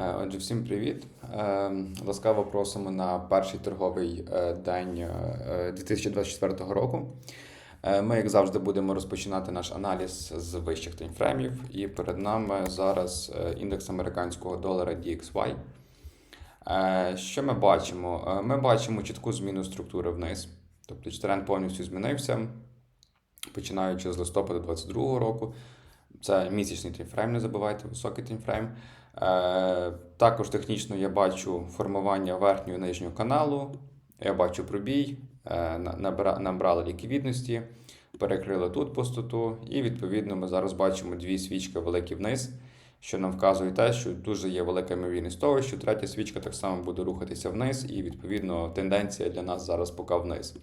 Е, Отже, всім привіт. Е, Ласкаво просимо на перший торговий е, день е, 2024 року. Ми, як завжди, будемо розпочинати наш аналіз з вищих таймфреймів. І перед нами зараз індекс американського долара DXY. Що ми бачимо? Ми бачимо чітку зміну структури вниз. Тобто тренд повністю змінився, починаючи з листопада 2022 року. Це місячний таймфрейм, не забувайте, високий таймфрейм. Е, також технічно я бачу формування верхнього і нижнього каналу. Я бачу пробій, е, на- набра- набрали ліквідності, перекрили тут пустоту, і відповідно ми зараз бачимо дві свічки великі вниз, що нам вказує те, що дуже є велика ймовірність того, що третя свічка так само буде рухатися вниз, і відповідно тенденція для нас зараз поки вниз.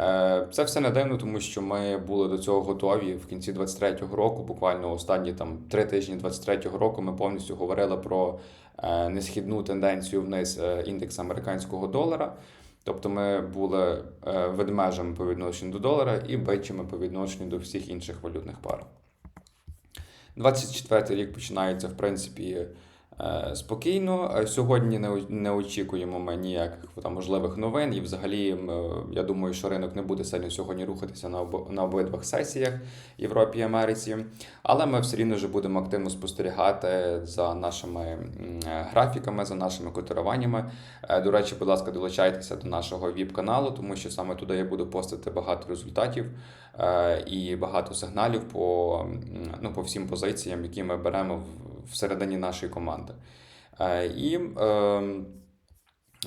Е, Це все не дивно, тому що ми були до цього готові в кінці 23-го року, буквально останні там три тижні 23-го року. Ми повністю говорили про е, несхідну тенденцію вниз е, індексу американського долара. Тобто ми були ведмежами по відношенню до долара і бичами по відношенню до всіх інших валютних пар. 24 рік починається, в принципі, спокійно. Е, Сьогодні не, очікуємо ми ніяких там можливих новин. І взагалі, е, я думаю, що ринок не буде сильно сьогодні рухатися на, обо- на обидвих сесіях Європі і Америці. Але ми все рівно вже будемо активно спостерігати за нашими е, графіками, за нашими котируваннями. Е, До речі, будь ласка, долучайтеся до нашого віп-каналу, тому що саме туди я буду постити багато результатів е, і багато сигналів по, ну, по всім позиціям, які ми беремо в- всередині нашої команди. Е, І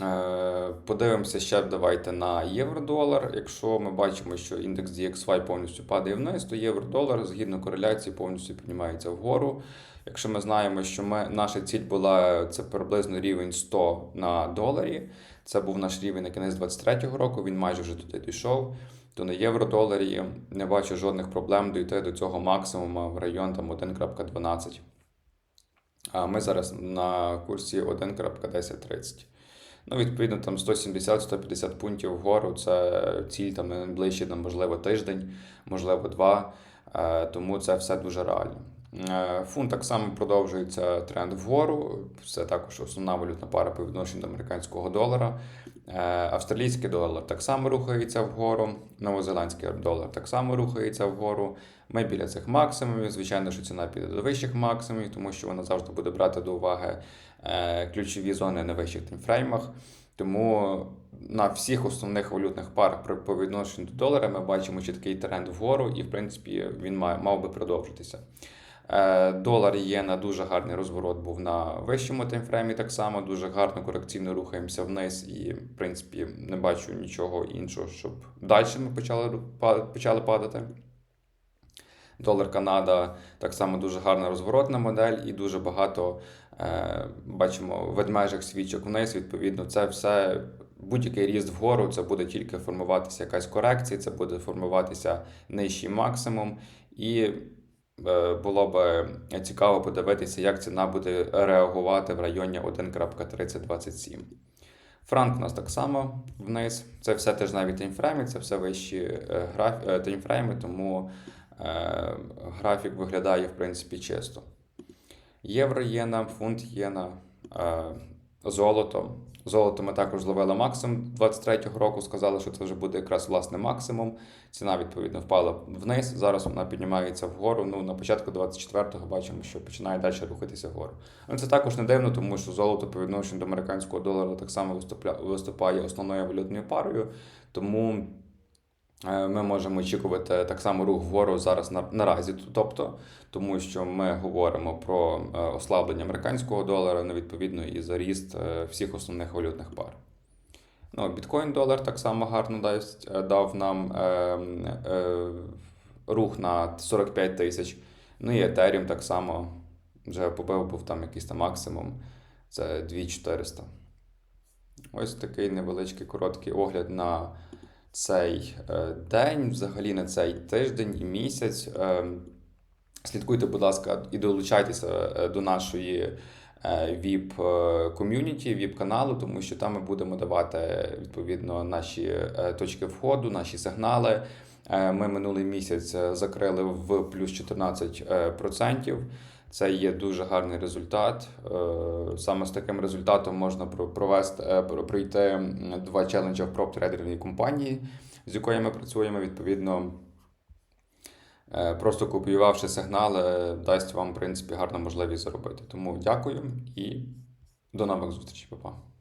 е, подивимося ще давайте на євро-долар. Якщо ми бачимо, що індекс DXY повністю падає вниз, то євро-долар згідно кореляції повністю піднімається вгору. Якщо ми знаємо, що ми, наша ціль була це приблизно рівень 100 на доларі, це був наш рівень на кінець 23-го року, він майже вже туди дійшов. То на євро-доларі не бачу жодних проблем дійти до цього максимуму в район там 1.12. А ми зараз на курсі 1.1030. Ну, відповідно, там 170-150 пунктів вгору це ціль там найближчий, там, можливо, тиждень, можливо, два. Е, Тому це все дуже реально. Е, Фунт так само продовжується тренд вгору. Це також основна валютна пара по відношенню до американського долара. Е, Австралійський долар так само рухається вгору, новозеландський долар так само рухається вгору. Ми біля цих максимумів. Звичайно, що ціна піде до вищих максимумів, тому що вона завжди буде брати до уваги е, ключові зони на вищих таймфреймах. Тому на всіх основних валютних парах по відношенню до долара ми бачимо чіткий тренд вгору, і в принципі він мав би продовжитися. Е, Долар єна дуже гарний розворот був на вищому таймфреймі. Так само дуже гарно корекційно рухаємося вниз, і в принципі не бачу нічого іншого, щоб далі ми почали почали падати. Долар Канада так само дуже гарна розворотна модель, і дуже багато е, бачимо ведмежих свічок вниз. Відповідно, це все будь-який ріст вгору, це буде тільки формуватися якась корекція, це буде формуватися нижчий максимум. І було б цікаво подивитися, як ціна буде реагувати в районі 1.3027. Франк у нас так само вниз. Це все теж навіть таймфрейми, це все вищі е, граф... е, таймфрейми, тому е, графік виглядає в принципі чисто. Євро єна, фунт єна, е, золото. Золото ми також зловили максимум 23-го року, сказали, що це вже буде якраз власне максимум. Ціна відповідно впала вниз. Зараз вона піднімається вгору. Ну на початку 24-го бачимо, що починає далі рухатися вгору. Але це також не дивно, тому що золото по відношенню до американського долара так само виступає основною валютною парою. Тому ми можемо очікувати так само рух вгору зараз на, наразі. Тобто, тому що ми говоримо про е, ослаблення американського долара, ну, відповідно, і за ріст е, всіх основних валютних пар. Ну, біткоін долар так само гарно дасть, е, дав нам е, е, рух на 45 тисяч. Ну і Ethereum так само вже побив був там якийсь там максимум. Це 2400. Ось такий невеличкий короткий огляд на цей е, день, взагалі на цей тиждень і місяць. Е, Слідкуйте, будь ласка, і долучайтеся е, до нашої vip ком'юніті, vip каналу, тому що там ми будемо давати відповідно наші точки входу, наші сигнали. Ми минулий місяць закрили в плюс 14%. Це є дуже гарний результат. Е, Саме з таким результатом можна провести е, пройти два челенджі в проп-трейдерній компанії, з якою ми працюємо. Відповідно, е, просто копіювавши сигнали, дасть вам, в принципі, гарну можливість заробити. Тому дякую і до нових зустрічей, Па-па.